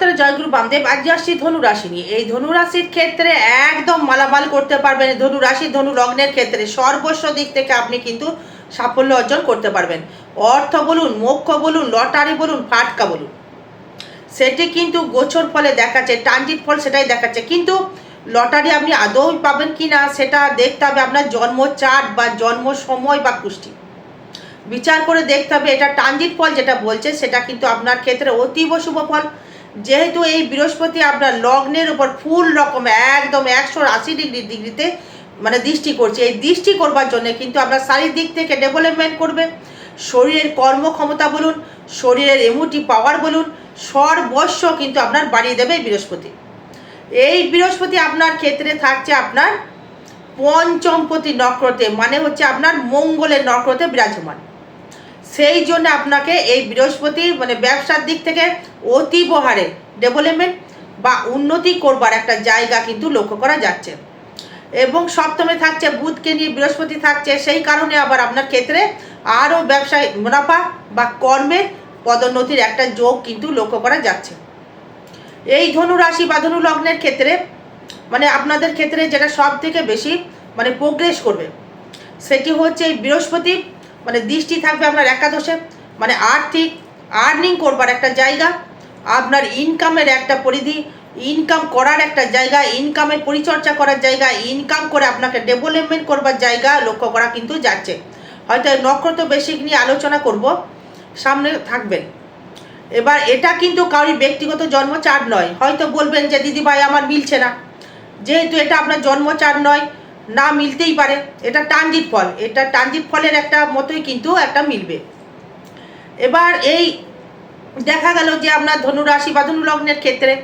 জগত্তর জয়গুরু বামদেব, আজ আসছি ধনু রাশি নিয়ে। এই ধনু রাশির ক্ষেত্রে একদম মালামাল করতে পারবেন। ধনু রাশি, ধনু লগ্নের ক্ষেত্রে সর্বস্ব দিক থেকে আপনি কিন্তু সাফল্য অর্জন করতে পারবেন। অর্থ বলুন, মোক্ষ বলুন, লটারি বলুন, ফাটকা বলুন। সেটি কিন্তু গোছর ফলে দেখাচ্ছে, ট্রানজিট ফল সেটাই দেখাচ্ছে। কিন্তু লটারি আপনি আদৌ পাবেন কি না, সেটা দেখতে হবে আপনার জন্ম চার্ট বা জন্ম সময় বা পুষ্টি। বিচার করে দেখতে হবে, এটা ট্রানজিট ফল যেটা বলছে, সেটা কিন্তু আপনার ক্ষেত্রে অতীব শুভ ফল। যেহেতু এই বৃহস্পতি আপনার লগ্নের উপর ফুল রকম, একদম একশো আশি ডিগ্রি ডিগ্রিতে মানে দৃষ্টি করছে। এই দৃষ্টি করবার জন্য কিন্তু আপনার শারীরিক দিক থেকে ডেভেলপমেন্ট করবে। শরীরের কর্মক্ষমতা বলুন, শরীরের এমুটি পাওয়ার বলুন, সর্বস্ব কিন্তু আপনার বাড়িয়ে দেবে এই বৃহস্পতি। এই বৃহস্পতি আপনার ক্ষেত্রে থাকছে আপনার পঞ্চমপতি নক্ষত্রে মানে হচ্ছে আপনার মঙ্গলের নক্ষত্রে বিরাজমান। সেই জন্য আপনাকে এই বৃহস্পতি মানে ব্যবসার দিক থেকে অতীব হারে ডেভেলপমেন্ট বা উন্নতি করবার একটা জায়গা কিন্তু লক্ষ্য করা যাচ্ছে। এবং সপ্তমে থাকছে বুধকে নিয়ে বৃহস্পতি থাকছে, সেই কারণে আবার আপনার ক্ষেত্রে আরও ব্যবসায় মুনাফা বা কর্মের পদোন্নতির একটা যোগ কিন্তু লক্ষ্য করা যাচ্ছে। এই ধনু রাশি বা ধনু লগ্নের ক্ষেত্রে মানে আপনাদের ক্ষেত্রে যেটা সব থেকে বেশি মানে প্রোগ্রেস করবে, সেটি হচ্ছে এই বৃহস্পতি মানে দৃষ্টি থাকবে আপনার একাদশে মানে আর্থিক আর্নিং করবার একটা জায়গা, আপনার ইনকামের একটা পরিধি ইনকাম করার একটা জায়গা ইনকামের পরিচর্যা করার জায়গা ইনকাম করে আপনাকে ডেভেলপমেন্ট করবার জায়গা লক্ষ্য করা কিন্তু যাচ্ছে। হয়তো নক্ষত্র বেসিক নিয়ে আলোচনা করব, সামনে থাকবেন। এবার এটা কিন্তু কারোর ব্যক্তিগত জন্মচার নয়। হয়তো বলবেন যে দিদি ভাই আমার মিলছে না। যেহেতু এটা আপনার জন্মচার নয় না মিলতেই পারে। এটা ট্রানজিট ফল। এটা ট্রানজিট ফলের একটা মতোই কিন্তু একটা মিলবে। এবার এই দেখা গেল যে আপনার ধনুরাশি বা ধনু লগ্নের ক্ষেত্রে,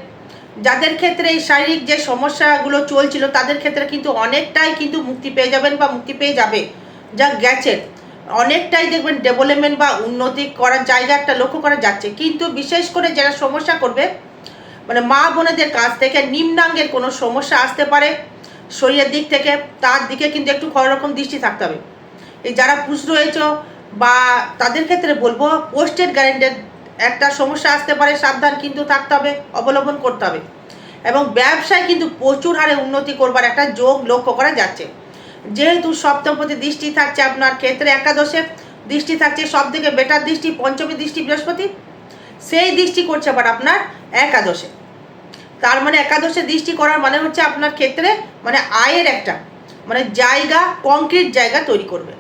যাদের ক্ষেত্রে এই শারীরিক যে সমস্যাগুলো চলছিল, তাদের ক্ষেত্রে কিন্তু অনেকটাই কিন্তু মুক্তি পেয়ে যাবেন বা মুক্তি পেয়ে যাবে। যা গেছে। অনেকটাই দেখবেন ডেভেলপমেন্ট বা উন্নতি করার জায়গা একটা লক্ষ্য করা যাচ্ছে। কিন্তু বিশেষ করে যারা সমস্যা করবে মানে মা বোনেদের কাছ থেকে নিম্নাঙ্গের কোনো সমস্যা আসতে পারে। শরীরের দিক থেকে, তার দিকে কিন্তু একটু রকম দৃষ্টি থাকতে হবে। এই যারা পুষ রয়েছ বা তাদের ক্ষেত্রে বলব পোস্টেড গ্যারেন্টেড একটা সমস্যা আসতে পারে, সাবধান কিন্তু থাকতে হবে, অবলম্বন করতে হবে। এবং ব্যবসায় কিন্তু প্রচুর হারে উন্নতি করবার একটা যোগ লক্ষ্য করা যাচ্ছে। যেহেতু সপ্তমপতি দৃষ্টি থাকছে আপনার ক্ষেত্রে, একাদশে দৃষ্টি থাকছে সব থেকে বেটার দৃষ্টি, পঞ্চমী দৃষ্টি বৃহস্পতি, সেই দৃষ্টি করছে আবার আপনার একাদশে। তার মানে একাদশে দৃষ্টি করার মানে হচ্ছে আপনার ক্ষেত্রে মানে আয়ের একটা মানে জায়গা কংক্রিট জায়গা তৈরি করবে।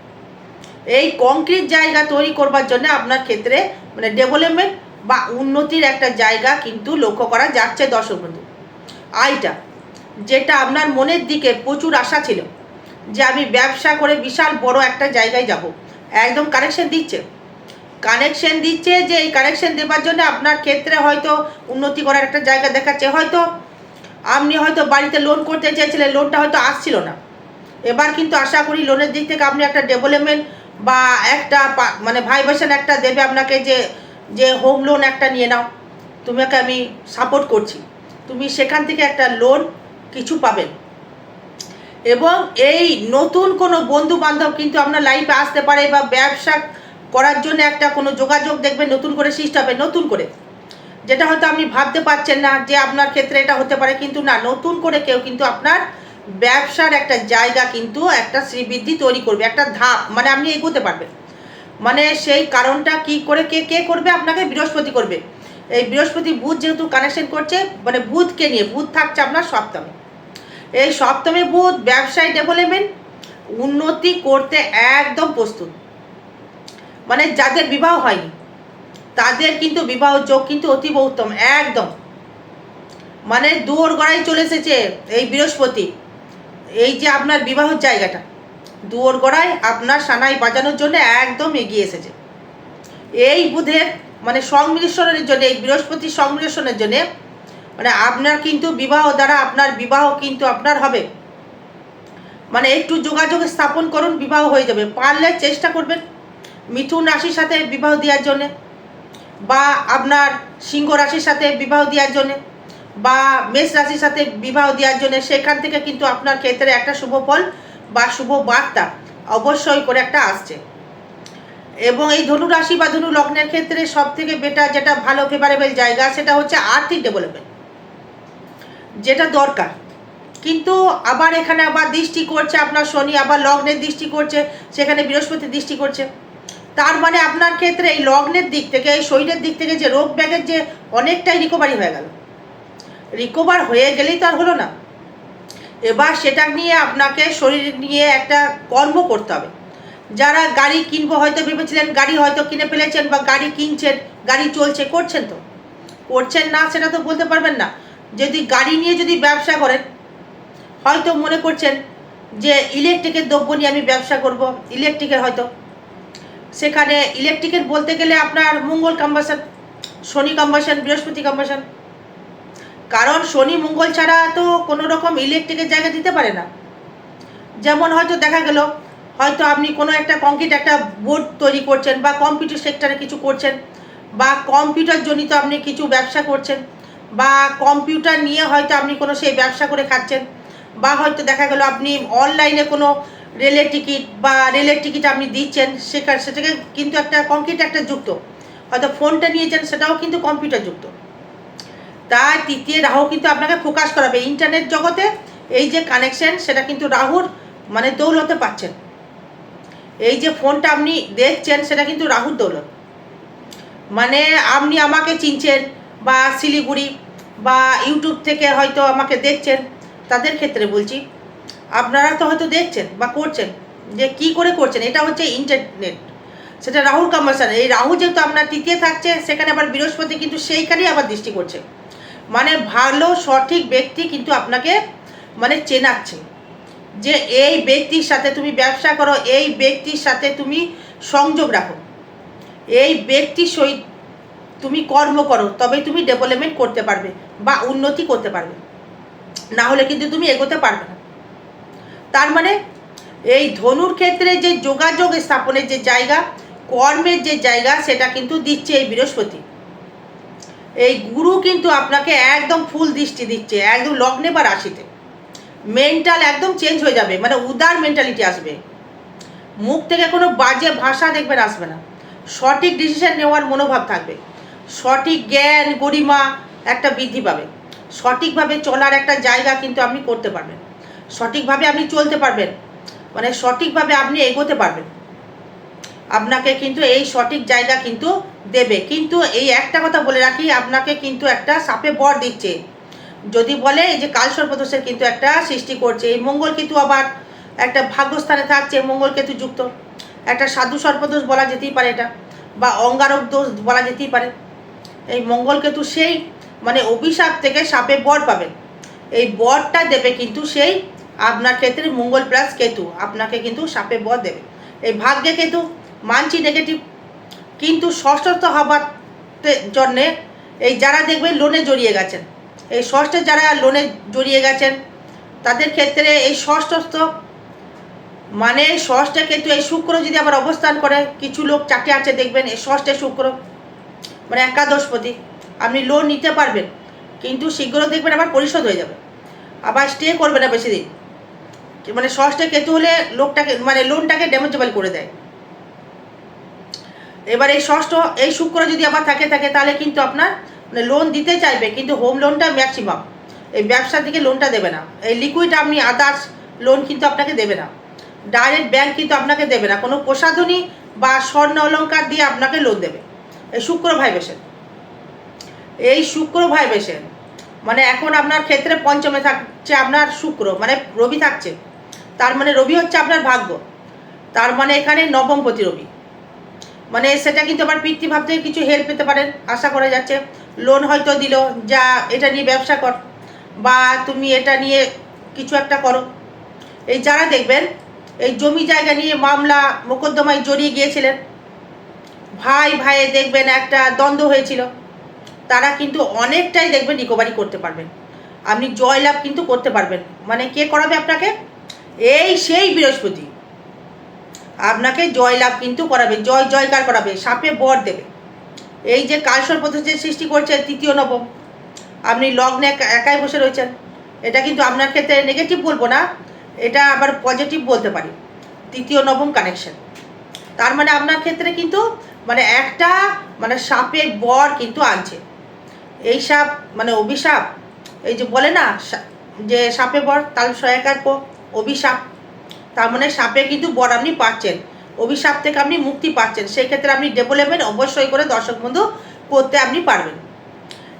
এই কংক্রিট জায়গা তৈরি করবার জন্য আপনার ক্ষেত্রে মানে ডেভেলপমেন্ট বা উন্নতির একটা জায়গা কিন্তু লক্ষ্য করা যাচ্ছে দর্শক বন্ধু। আয়টা, যেটা আপনার মনের দিকে প্রচুর আশা ছিল যে আমি ব্যবসা করে বিশাল বড় একটা জায়গায় যাব, একদম কানেকশন দিচ্ছে। কানেকশন দিচ্ছে যে এই কানেকশন দেওয়ার জন্য আপনার ক্ষেত্রে হয়তো উন্নতি করার একটা জায়গা দেখাচ্ছে। হয়তো আপনি হয়তো বাড়িতে লোন করতে চেয়েছিলেন লোনটা হয়তো আসছিল না। এবার কিন্তু আশা করি লোনের দিক থেকে আপনি একটা ডেভেলপমেন্ট বা একটা মানে ভাইব্রেশন একটা দেবে আপনাকে যে যে হোম লোন একটা নিয়ে নাও। তোমাকে আমি সাপোর্ট করছি। তুমি সেখান থেকে একটা লোন কিছু পাবেন। এবং এই নতুন কোনো বন্ধু বান্ধব কিন্তু আপনার লাইফে আসতে পারে বা ব্যবসা করার জন্য একটা কোনো যোগাযোগ দেখবেন, নতুন করে সৃষ্টি হবে নতুন করে। যেটা হয়তো আপনি ভাবতে পারছেন না যে আপনার ক্ষেত্রে এটা হতে পারে, কিন্তু না, নতুন করে কেউ কিন্তু আপনার ব্যবসার একটা জায়গা কিন্তু একটা শ্রীবৃদ্ধি তৈরি করবে, একটা ধাপ মানে আপনি এগোতে পারবেন। মানে সেই কারণটা কি করে, কে কে করবে? আপনাকে বৃহস্পতি করবে। এই বৃহস্পতি বুধ যেহেতু কানেকশন করছে মানে বুধকে নিয়ে, বুধ থাকছে আপনার সপ্তমে। এই সপ্তমে বুধ ব্যবসায় ডেভেলপমেন্ট উন্নতি করতে একদম প্রস্তুত। মানে যাদের বিবাহ হয়নি, তাদের কিন্তু বিবাহ যোগ কিন্তু অতীব উত্তম, একদম। মানে দুয়োর গড়াই চলে এসেছে এই বৃহস্পতি, এই যে আপনার বিবাহের জায়গাটা। দুয়োর গড়ায় আপনার সানাই বাজানোর জন্য একদম এগিয়ে এসেছে। এই বুধের মানে সংমিশ্রণের জন্য, এই বৃহস্পতির সংমিশ্রণের জন্য মানে আপনার কিন্তু বিবাহ দ্বারা আপনার বিবাহ কিন্তু আপনার হবে। মানে একটু যোগাযোগ স্থাপন করুন, বিবাহ হয়ে যাবে। পারলে চেষ্টা করবেন। মিথুন রাশির সাথে বিবাহ দেওয়ার জন্যে, বা আপনার সিংহ রাশির সাথে বিবাহ দেওয়ার জন্যে, বা মেষ রাশির সাথে বিবাহ দেওয়ার জন্যে, সেখান থেকে কিন্তু আপনার ক্ষেত্রে একটা শুভ ফল বা শুভ বার্তা অবশ্যই করে একটা আসছে। এবং এই ধনু রাশি বা ধনু লগ্নের ক্ষেত্রে সব থেকে বেটার যেটা ভালো ফেভারেবল জায়গা সেটা হচ্ছে আর্থিক ডেভেলপমেন্ট যেটা দরকার। কিন্তু আবার এখানে আবার দৃষ্টি করছে আপনার শনি, আবার লগ্নের দৃষ্টি করছে, সেখানে বৃহস্পতি দৃষ্টি করছে। তার মানে আপনার ক্ষেত্রে এই লগ্নের দিক থেকে, এই শরীরের দিক থেকে যে রোগ ব্যাগের যে অনেকটাই রিকভারি হয়ে গেল। রিকভার হয়ে গেলেই তো আর হলো না। এবার সেটা নিয়ে আপনাকে শরীর নিয়ে একটা কর্ম করতে হবে। যারা গাড়ি কিনবো হয়তো ভেবেছিলেন, গাড়ি হয়তো কিনে ফেলেছেন বা গাড়ি কিনছেন, গাড়ি চলছে, করছেন তো। করছেন না সেটা তো বলতে পারবেন না। যদি গাড়ি নিয়ে যদি ব্যবসা করেন, হয়তো মনে করছেন যে ইলেকট্রিকের দ্রব্য নিয়ে আমি ব্যবসা করব ইলেকট্রিকের হয়তো। সেখানে ইলেকট্রিকের বলতে গেলে আপনার Mangal combustion Shani combustion Brihaspati combustion কারণ শনি মঙ্গল ছাড়া তো কোনো রকম ইলেকট্রিকের জায়গা দিতে পারে না। যেমন হয়তো দেখা গেল, হয়তো আপনি কোনো একটা কংক্রিট একটা বোর্ড তৈরি করছেন বা কম্পিউটার সেক্টরে কিছু করছেন বা কম্পিউটার জনিত আপনি কিছু ব্যবসা করছেন বা কম্পিউটার নিয়ে হয়তো আপনি কোনো সেই ব্যবসা করে খাচ্ছেন বা হয়তো দেখা গেল আপনি অনলাইনে কোনো রেলের টিকিট বা রেলের টিকিট আপনি দিচ্ছেন, সেখানে সেটাকে কিন্তু একটা কংক্রিট একটা যুক্ত। হয়তো ফোনটা নিয়েছেন, সেটাও কিন্তু কম্পিউটার যুক্ত। তার তৃতীয় রাহু কিন্তু আপনাকে ফোকাস করাবে। ইন্টারনেট জগতে এই যে কানেকশন সেটা কিন্তু রাহুর মানে দৌলতে পাচ্ছেন। এই যে ফোনটা আপনি দেখছেন, সেটা কিন্তু রাহুর দৌলত। মানে আপনি আমাকে চিনছেন বা শিলিগুড়ি বা ইউটিউব থেকে হয়তো আমাকে দেখছেন, তাদের ক্ষেত্রে বলছি। আপনারা তো হয়তো দেখছেন বা করছেন যে কি করে করছেন, এটা হচ্ছে ইন্টারনেট সেটা রাহুল কম্বাসন এই রাহু যেহেতু আপনার তৃতীয় থাকছে, সেখানে আবার বৃহস্পতি কিন্তু সেইখানেই আবার দৃষ্টি করছে। মানে ভালো, সঠিক ব্যক্তি কিন্তু আপনাকে মানে চেনাচ্ছে। যে এই ব্যক্তির সাথে তুমি ব্যবসা করো, এই ব্যক্তির সাথে তুমি সংযোগ রাখো। এই ব্যক্তির সহিত তুমি কর্ম করো, তবেই তুমি ডেভেলপমেন্ট করতে পারবে বা উন্নতি করতে পারবে। না হলে কিন্তু তুমি এগোতে পারবে না। তার মানে এই ধনুর ক্ষেত্রে যে যোগাযোগ স্থাপনের যে জায়গা, কর্মের যে জায়গা, সেটা কিন্তু দিচ্ছে এই বৃহস্পতি। এই গুরু কিন্তু আপনাকে একদম ফুল দৃষ্টি দিচ্ছে, একদম লগ্নে বা রাশিতে। মেন্টাল একদম চেঞ্জ হয়ে যাবে মানে উদার মেন্টালিটি আসবে। মুখ থেকে কোনো বাজে ভাষা দেখবেন আসবে না। সঠিক ডিসিশন নেওয়ার মনোভাব থাকবে। সঠিক জ্ঞান, গরিমা একটা বৃদ্ধি পাবে। সঠিকভাবে চলার একটা জায়গা কিন্তু আপনি করতে পারবেন। সঠিকভাবে আপনি চলতে পারবেন। মানে সঠিকভাবে আপনি এগোতে পারবেন। আপনাকে কিন্তু এই সঠিক জায়গা কিন্তু দেবে। কিন্তু এই একটা কথা বলে রাখি, আপনাকে কিন্তু একটা সাপে বর দিচ্ছে। যদি বলে এই যে কাল সর্পদোষের কিন্তু একটা সৃষ্টি করছে, এই মঙ্গল কিন্তু আবার একটা ভাগ্যস্থানে থাকছে, মঙ্গল কেতু যুক্ত। একটা সাধু সর্পদোষ বলা যেতেই পারে এটা, বা অঙ্গারক দোষ বলা যেতেই পারে। এই মঙ্গল কেতু সেই মানে অভিশাপ থেকে সাপে বর পাবেন এই বরটা দেবে কিন্তু সেই আপনার ক্ষেত্রে মঙ্গল প্লাস কেতু, আপনাকে কিন্তু সাপে বর দেবে। এই ভাগ্যে কেতু, মানছি নেগেটিভ কিন্তু ষষ্ঠস্থ হবার জন্যে এই যারা দেখবে লোনে জড়িয়ে গেছেন, এই ষষ্ঠে যারা লোনে জড়িয়ে গেছেন, তাদের ক্ষেত্রে এই ষষ্ঠস্থ মানে ষষ্ঠে কিন্তু এই শুক্র যদি আবার অবস্থান করে, কিছু লোক চাকরি আছে দেখবেন, এই ষষ্ঠে শুক্র মানে একাদশপতি, আপনি লোন নিতে পারবেন, কিন্তু শীঘ্র দেখবেন আবার পরিশোধ হয়ে যাবে। আবার স্টে করবে না বেশি দিন। মানে ষষ্ঠে কেতু হলে লোকটাকে মানে লোনটাকে ড্যামেজেবল করে দেয়। এবার এই ষষ্ঠ, এই শুক্র যদি আবার থাকে থাকে, তাহলে কিন্তু আপনার মানে লোন দিতে চাইবে, কিন্তু হোম লোনটা ম্যাক্সিমাম এই ব্যবসার দিকে লোনটা দেবে না। এই লিকুইড আপনি আদার্স লোন কিন্তু আপনাকে দেবে না। ডাইরেক্ট ব্যাংক কিন্তু আপনাকে দেবে না। কোনো প্রসাধনী বা স্বর্ণ অলঙ্কার দিয়ে আপনাকে লোন দেবে। এই শুক্র ভাইবেশন এই শুক্র ভাইবেশন মানে এখন আপনার ক্ষেত্রে পঞ্চমে থাকছে আপনার শুক্র মানে রবি থাকছে। তার মানে রবি হচ্ছে আপনার ভাগ্য। তার মানে এখানে নবমপতি রবি মানে সেটা কিন্তু আবার পিতৃভাব থেকে কিছু হেল্প পেতে পারেন, আশা করা যাচ্ছে। লোন হয়তো দিল, যা এটা নিয়ে ব্যবসা কর, বা তুমি এটা নিয়ে কিছু একটা করো। এই যারা দেখবেন, এই জমি জায়গা নিয়ে মামলা, মোকদ্দমায় জড়িয়ে গিয়েছিলেন, ভাই ভাইয়ে দেখবেন একটা দ্বন্দ্ব হয়েছিল। তারা কিন্তু অনেকটাই দেখবেন রিকভারি করতে পারবেন। আপনি জয়লাভ কিন্তু করতে পারবেন। মানে কে করাবে আপনাকে? এই সেই বৃহস্পতি। আপনাকে জয়লাভ কিন্তু করাবে, জয় জয়কার করাবে, সাপে বর দেবে। এই যে কালসর্পদোষ যে সৃষ্টি করছে তৃতীয় নবম আপনি লগ্নে একা- একাই বসে রয়েছেন। এটা কিন্তু আপনার ক্ষেত্রে নেগেটিভ বলব না, এটা আবার পজিটিভ বলতে পারি। তৃতীয় নবম কানেকশন তার মানে আপনার ক্ষেত্রে কিন্তু মানে একটা মানে সাপের বর কিন্তু আনছে। এই সাপ মানে অভিশাপ, এই যে বলে না যে সাপে বর, তাল সহায়কার অভিশাপ। তার মানে সাপে কিন্তু বর আপনি পাচ্ছেন। অভিশাপ থেকে আপনি মুক্তি পাচ্ছেন। সেই ক্ষেত্রে আপনি ডেভেলপমেন্ট অবশ্যই করে দর্শক বন্ধু করতে আপনি পারবেন।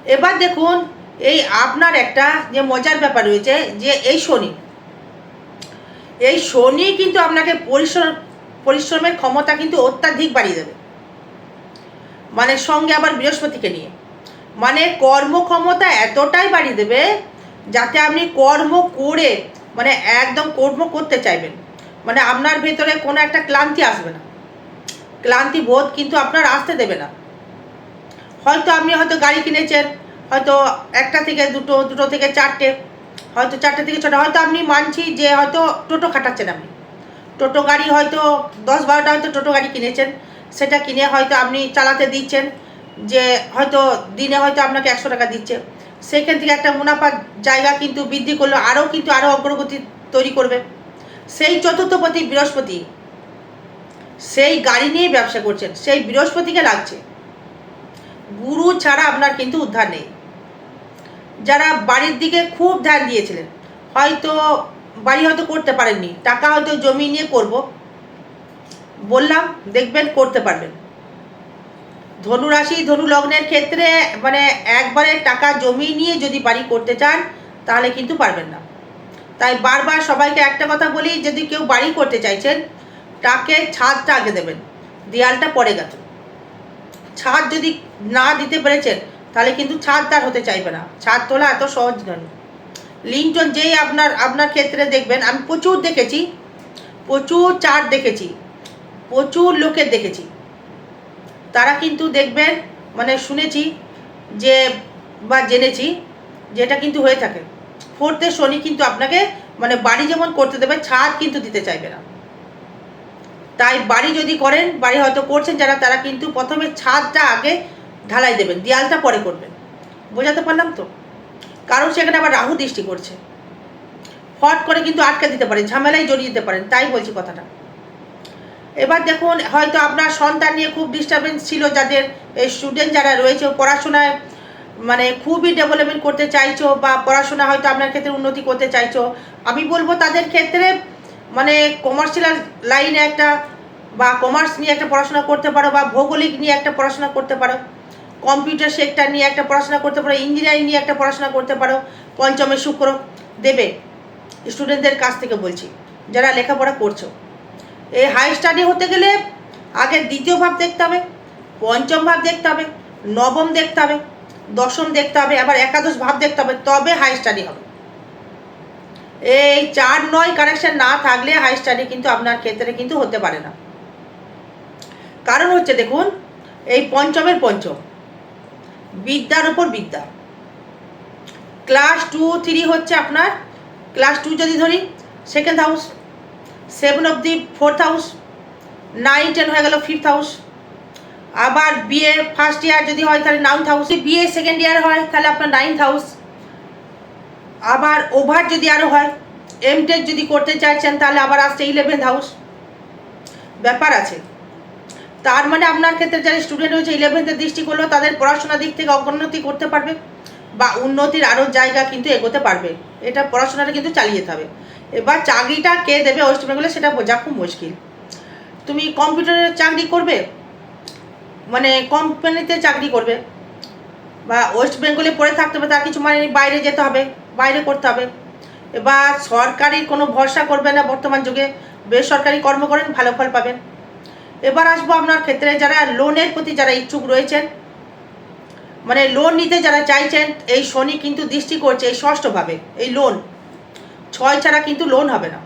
এবার দেখুন, এই আপনার একটা যে মজার ব্যাপার রয়েছে যে এই শনি। এই শনি কিন্তু আপনাকে পরিশ্রম, পরিশ্রমের ক্ষমতা কিন্তু অত্যাধিক বাড়িয়ে দেবে। মানে সঙ্গে আবার বৃহস্পতিকে নিয়ে। মানে কর্মক্ষমতা এতটাই বাড়িয়ে দেবে যাতে আপনি কর্ম করে মানে একদম কর্ম করতে চাইবেন। মানে আপনার ভেতরে কোনো একটা ক্লান্তি আসবে না। ক্লান্তি বোধ কিন্তু আপনার আসতে দেবে না। হয়তো আপনি হয়তো গাড়ি কিনেছেন, হয়তো একটা থেকে দুটো দুটো থেকে চারটে, হয়তো চারটে থেকে ছটা, হয়তো আপনি মানছি যে হয়তো টোটো খাটাচ্ছেন আপনি। টোটো গাড়ি হয়তো দশ বারোটা হয়তো টোটো গাড়ি কিনেছেন, সেটা কিনে হয়তো আপনি চালাতে দিচ্ছেন, যে হয়তো দিনে হয়তো আপনাকে একশো টাকা দিচ্ছে। সেখান থেকে একটা মুনাফার জায়গা কিন্তু বৃদ্ধি করল, আরও কিন্তু আরও অগ্রগতি তৈরি করবে। সেই চতুর্থপতি বৃহস্পতি, সেই গাড়ি নিয়ে ব্যবসা করছেন, সেই বৃহস্পতিকে লাগছে। গুরু ছাড়া আপনার কিন্তু উদ্ধার নেই। যারা বাড়ির দিকে খুব ধ্যান দিয়েছিলেন, হয়তো বাড়ি হয়তো করতে পারেননি, টাকা হয়তো জমি নিয়ে করব, বললাম, দেখবেন করতে পারবেন। ধনু রাশি, ধনু লগ্নের ক্ষেত্রে মানে একবারে টাকা জমি নিয়ে যদি বাড়ি করতে চান, তাহলে কিন্তু পারবেন না। তাই বারবার সবাইকে একটা কথা বলি, যদি কেউ বাড়ি করতে চাইছেন, তাকে ছাদটা আগে দেবেন, দেয়ালটা পরে গেছে। ছাদ যদি না দিতে পেরেছেন, তাহলে কিন্তু ছাদ তার হতে চাইবে না। ছাদ তোলা এত সহজ নয়। লিন্টন যেই আপনার আপনার ক্ষেত্রে দেখবেন, আমি প্রচুর দেখেছি, প্রচুর চার্ট দেখেছি, প্রচুর লোকের দেখেছি। তারা কিন্তু দেখবেন মানে শুনেছি যে, বা জেনেছি যেটা কিন্তু হয়ে থাকে। ফোর্থে শনি কিন্তু আপনাকে মানে বাড়ি যেমন করতে দেবে ছাদ কিন্তু দিতে চাইবে না। তাই বাড়ি যদি করেন, বাড়ি হয়তো করছেন যারা, তারা কিন্তু প্রথমে ছাদটা আগে ঢালাই দেবেন, দেয়ালটা পরে করবেন। বোঝাতে পারলাম তো? কারণ সেখানে আবার রাহু দৃষ্টি করছে। ফট করে কিন্তু আটকে দিতে পারেন, ঝামেলায় জড়িয়ে দিতে পারেন, তাই বলছি কথাটা। এবার দেখুন, হয়তো আপনার সন্তান নিয়ে খুব ডিস্টারবেন্স ছিল যাদের, এই স্টুডেন্ট যারা রয়েছে, পড়াশোনায় মানে খুবই ডেভেলপমেন্ট করতে চাইছো বা পড়াশোনা হয়তো আপনার ক্ষেত্রে উন্নতি করতে চাইছো, আমি বলব তাদের ক্ষেত্রে মানে কমার্শিয়াল লাইনে একটা বা কমার্স নিয়ে একটা পড়াশোনা করতে পারো বা ভৌগোলিক নিয়ে একটা পড়াশোনা করতে পারো কম্পিউটার সেক্টর নিয়ে একটা পড়াশোনা করতে পারো ইঞ্জিনিয়ারিং নিয়ে একটা পড়াশোনা করতে পারো, পঞ্চমে শুক্র দেবে। স্টুডেন্টদের কাছ থেকে বলছি, যারা লেখাপড়া করছ। এই হাই স্টাডি হতে গেলে আগে দ্বিতীয় ভাব দেখতে হবে, পঞ্চম ভাব দেখতে হবে, নবম দেখতে হবে, দশম দেখতে হবে, আবার একাদশ ভাব দেখতে হবে, তবে হাই স্টাডি হবে। এই চার নয় কানেকশন না থাকলে হাই স্টাডি কিন্তু আপনার ক্ষেত্রে কিন্তু হতে পারে না। কারণ হচ্ছে দেখুন, এই পঞ্চমের পঞ্চম, বিদ্যার উপর বিদ্যা। ক্লাস টু থ্রি হচ্ছে আপনার ক্লাস টু যদি ধরি সেকেন্ড হাউস সেভেন অবধি ফোর্থ হাউস নাইন টেন হয়ে গেল ফিফথ হাউস আবার বিএ ফার্স্ট ইয়ার যদি হয় তাহলে ninth house BA second year হয় তাহলে আপনার নাইন্থ হাউস আবার ওভার যদি আরও হয় এমটেক যদি করতে চাইছেন তাহলে আবার আসছে ইলেভেন্থ হাউস ব্যাপার আছে। তার মানে আপনার ক্ষেত্রে যারা স্টুডেন্ট হয়েছে ইলেভেন্থের দৃষ্টি করল তাদের পড়াশোনার দিক থেকে অগ্রগতি করতে পারবে বা উন্নতির আরও জায়গা কিন্তু এগোতে পারবে। এটা পড়াশোনাটা কিন্তু চালিয়ে যেতে হবে। এবার চাকরিটা কে দেবে ওয়েস্ট বেঙ্গলে সেটা বোঝা খুব মুশকিল। তুমি কম্পিউটারের চাকরি করবে? মানে কোম্পানিতে চাকরি করবে? বা ওয়েস্ট বেঙ্গলে পড়ে থাকতে হবে, তার কিছু মানে বাইরে যেতে হবে, বাইরে করতে হবে। এবার সরকারি কোনো ভরসা করবে না বর্তমান যুগে। বেসরকারি কর্ম করেন, ভালো ফল পাবেন। এবার আসব আপনার ক্ষেত্রে যারা লোনের প্রতি যারা ইচ্ছুক রয়েছেন। মানে লোন নিতে যারা চাইছেন, এই শনি কিন্তু দৃষ্টি করছে এই ষষ্ঠভাবে, এই লোন। ছয় ছাড়া কিন্তু লোন হবে না।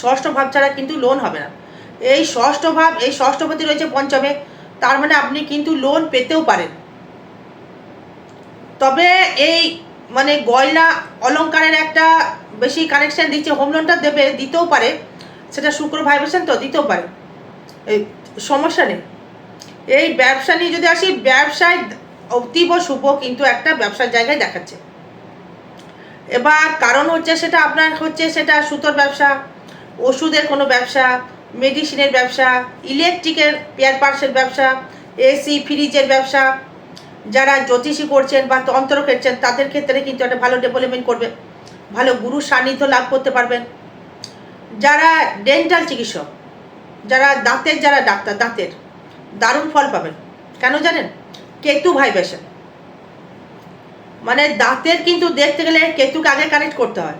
ষষ্ঠ ভাব ছাড়া কিন্তু লোন হবে না। এই ষষ্ঠ ভাব, এই ষষ্ঠপতি রয়েছে পঞ্চমে, তার মানে আপনি কিন্তু লোন পেতেও পারেন। তবে এই মানে গয়না অলংকারের একটা বেশি কানেকশন দিচ্ছে হোম লোনটা দেবে, দিতেও পারে। সেটা শুক্র ভাইব্রেশন তো, দিতেও পারে। এই সমস্যা নেই। এই ব্যবসা নিয়ে যদি আসি, ব্যবসায় অতীব শুভ কিন্তু একটা ব্যবসার জায়গায় দেখাচ্ছে। এবার কারণ হচ্ছে সেটা আপনার হচ্ছে সেটা সুতোর ব্যবসা, ওষুধের কোনো ব্যবসা মেডিসিনের ব্যবসা ইলেকট্রিকের পেয়ার পার্সের ব্যবসা এসি ফ্রিজের ব্যবসা। যারা জ্যোতিষী করছেন বা তন্ত্র খেটছেন তাদের ক্ষেত্রে কিন্তু একটা ভালো ডেভেলপমেন্ট করবে। ভালো গুরু সান্নিধ্য লাভ করতে পারবেন। যারা ডেন্টাল চিকিৎসক, যারা দাঁতের, যারা ডাক্তার, দাঁতের, দারুণ ফল পাবেন। কেন জানেন? কেতু ভাইব্রেশন। মানে দাঁতের কিন্তু দেখতে গেলে কেতুকে আগে কানেক্ট করতে হয়।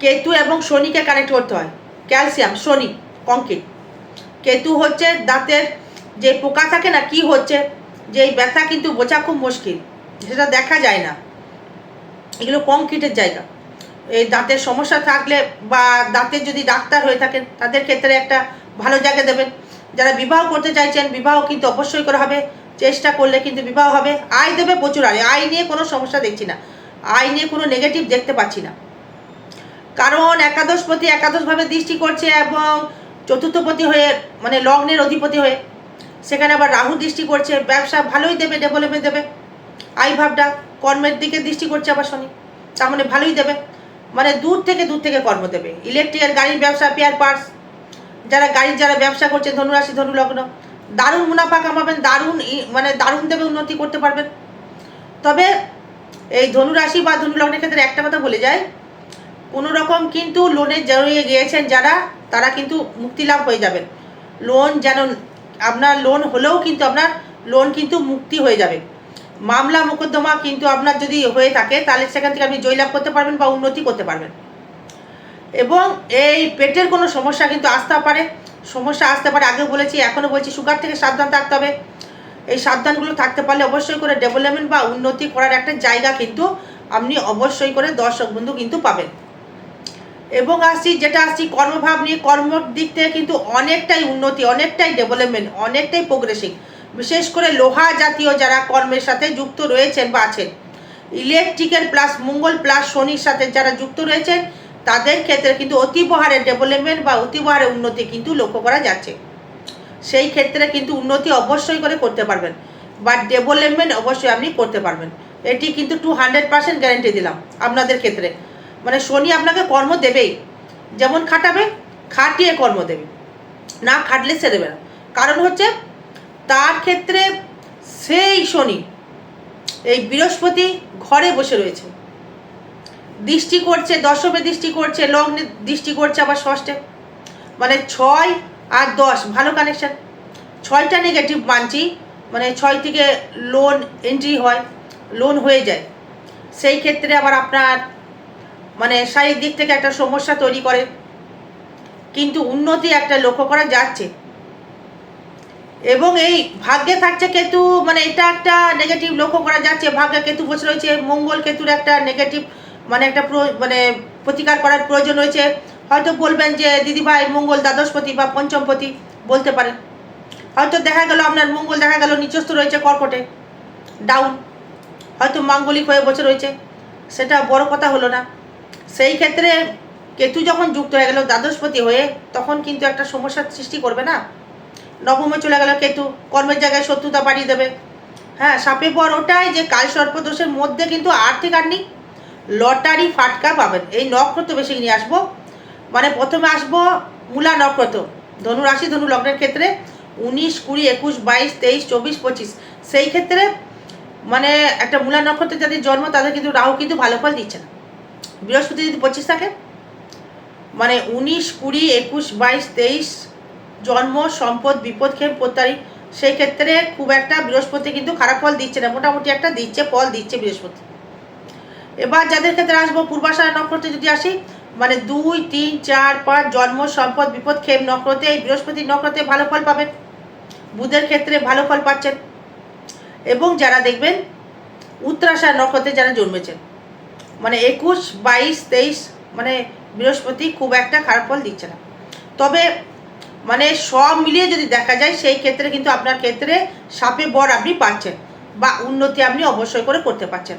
কেতু এবং শনিকে কানেক্ট করতে হয়। ক্যালসিয়াম শনি কংক্রিট কেতু হচ্ছে দাঁতের যে পোকা থাকে না, কি হচ্ছে? যে ব্যথা কিন্তু বোঝা খুব মুশকিল। সেটা দেখা যায় না। এগুলো কংক্রিটের জায়গা। এই দাঁতের সমস্যা থাকলে বা দাঁতের যদি ডাক্তার হয়ে থাকেন, তাদের ক্ষেত্রে একটা ভালো জায়গা দেবেন। যারা বিবাহ করতে চাইছেন, বিবাহ কিন্তু অবশ্যই করা হবে। চেষ্টা করলে কিন্তু বিবাহ হবে। আয় দেবে প্রচুর আয় আয় নিয়ে কোনো সমস্যা দেখছি না। আয় নিয়ে কোনো নেগেটিভ দেখতে পাচ্ছি না। কারণ একাদশপতি একাদশভাবে দৃষ্টি করছে এবং চতুর্থপতি হয়ে মানে লগ্নের অধিপতি হয়ে, সেখানে আবার রাহু দৃষ্টি করছে, ব্যবসা ভালোই দেবে ডেভেলপমেন্ট দেবে। আই ভাবটা কর্মের দিকে দৃষ্টি করছে আবার শনি, তার মানে ভালোই দেবে। মানে দূর থেকে দূর থেকে কর্ম দেবে। ইলেকট্রিকের গাড়ির ব্যবসা পেয়ার পার্টস যারা গাড়ির, যারা ব্যবসা করছে, ধনুরাশি, ধনুলগ্ন দারুণ মুনাফা কামাবেন, দারুণ মানে দারুণ দেবে উন্নতি করতে পারবেন। তবে এই ধনুরাশি বা ধনু ধনুলগ্নের ক্ষেত্রে একটা কথা বলে যায় কোনো রকম কিন্তু লোনে জড়িয়ে গিয়েছেন যারা, তারা কিন্তু মুক্তি লাভ হয়ে যাবেন। লোন যেন, আপনার লোন হলেও কিন্তু আপনার, লোন কিন্তু মুক্তি হয়ে যাবে। মামলা মোকদ্দমা কিন্তু আপনার যদি হয়ে থাকে, তাহলে সেখান থেকে আপনি জয়লাভ করতে পারবেন বা উন্নতি করতে পারবেন। এবং এই পেটের কোনো সমস্যা কিন্তু আসতে পারে। সমস্যা আসতে পারে, আগেও বলেছি, এখনও বলছি, সুগার থেকে সাবধান থাকতে হবে। এই সাবধানগুলো থাকতে পারলে অবশ্যই করে ডেভেলপমেন্ট বা উন্নতি করার একটা জায়গা কিন্তু আপনি অবশ্যই করে দর্শক বন্ধু কিন্তু পাবেন। এবং আসছি, যেটা আসছি, কর্মভাব নিয়ে, কর্মর দিক থেকে কিন্তু অনেকটাই উন্নতি, অনেকটাই ডেভেলপমেন্ট অনেকটাই প্রোগ্রেসিভ বিশেষ করে লোহা জাতীয় যারা কর্মের সাথে যুক্ত রয়েছেন বা আছেন ইলেকট্রিক্যাল প্লাস মঙ্গল প্লাস শনির সাথে যারা যুক্ত রয়েছেন তাদের ক্ষেত্রে কিন্তু অতিবহারে ডেভেলপমেন্ট বা অতিবহারে উন্নতি কিন্তু লক্ষ্য করা যাচ্ছে। সেই ক্ষেত্রে কিন্তু উন্নতি অবশ্যই করে করতে পারবেন। বা ডেভেলপমেন্ট অবশ্যই আপনি করতে পারবেন। এটি কিন্তু টু হান্ড্রেড পার্সেন্ট গ্যারেন্টি দিলাম আপনাদের ক্ষেত্রে। মানে শনি আপনাকে কর্ম দেবেই। যেমন খাটাবে, খাটিয়ে কর্ম দেবে। না খাটলে সে দেবে না। কারণ হচ্ছে তার ক্ষেত্রে সেই শনি, এই বৃহস্পতি ঘরে বসে রয়েছে। দৃষ্টি করছে, দশমে দৃষ্টি করছে, লগ্নে দৃষ্টি করছে আবার ষষ্ঠে। মানে ছয় আর দশ, ভালো কানেকশন ছয়টা নেগেটিভ মানছি মানে ছয় থেকে লোন এন্ট্রি হয় লোন হয়ে যায়। সেই ক্ষেত্রে আবার আপনার মানে শারীরিক দিক থেকে একটা সমস্যা তৈরি করে। কিন্তু উন্নতি একটা লক্ষ্য করা যাচ্ছে। এবং এই ভাগ্যে থাকছে কেতু মানে এটা একটা নেগেটিভ লক্ষ্য করা যাচ্ছে। ভাগ্যে কেতু বসে রয়েছে, মঙ্গল কেতুর একটা নেগেটিভ মানে একটা মানে প্রতিকার করার প্রয়োজন রয়েছে। হয়তো বলবেন যে, দিদিভাই, মঙ্গল, দ্বাদশপতি বা পঞ্চমপতি বলতে পারেন। হয়তো দেখা গেল আপনার মঙ্গল দেখা গেল নিচস্থ রয়েছে কর্কটে ডাউন হয়তো মাঙ্গলিক হয়ে বসে রয়েছে। সেটা বড় কথা হলো না। সেই ক্ষেত্রে কেতু যখন যুক্ত হয়ে গেল, দ্বাদশপতি হয়ে, তখন কিন্তু একটা সমস্যার সৃষ্টি করবে না। নবমে চলে গেল কেতু, কর্মের জায়গায় শত্রুতা বাড়িয়ে দেবে। হ্যাঁ সাপে পর ওটাই যে কাল সর্পদোষের মধ্যে কিন্তু আর্থিক আর্নি লটারি ফাটকা পাবেন। এই নক্ষত্র বেশি নিয়ে আসব। মানে প্রথমে আসব মূলা নক্ষত্র। ধনু রাশি, ধনু লগ্নের ক্ষেত্রে উনিশ, কুড়ি, একুশ, বাইশ, তেইশ, চব্বিশ, পঁচিশ। সেই ক্ষেত্রে মানে একটা মূলা নক্ষত্রে যাদের জন্ম, তাদের কিন্তু রাহু কিন্তু ভালো ফল দিচ্ছে না। বৃহস্পতি যদি পঁচিশ থাকে মানে উনিশ, কুড়ি, একুশ, বাইশ, তেইশ, জন্ম, সম্পদ, বিপদ খেয়ে প্রত্যারী সেই ক্ষেত্রে খুব একটা বৃহস্পতি কিন্তু খারাপ ফল দিচ্ছে না। মোটামুটি একটা দিচ্ছে, ফল দিচ্ছে বৃহস্পতি। এবার যাদের ক্ষেত্রে আসব পূর্বাশায় নক্ষত্রে যদি আসি মানে দুই, তিন, চার, পাঁচ, জন্ম, সম্পদ, বিপদ খেম নক্ষত্রে, এই বৃহস্পতি নক্ষত্রে ভালো ফল পাবেন। বুধের ক্ষেত্রে ভালো ফল পাচ্ছেন। এবং যারা দেখবেন উত্তরাশায় নক্ষত্রে যারা জন্মেছেন মানে একুশ, বাইশ, তেইশ মানে বৃহস্পতি খুব একটা খারাপ ফল দিচ্ছে না। তবে মানে সব মিলিয়ে যদি দেখা যায়, সেই ক্ষেত্রে কিন্তু আপনার ক্ষেত্রে সাপে বর আপনি পাচ্ছেন, বা উন্নতি আপনি অবশ্যই করে করতে পারছেন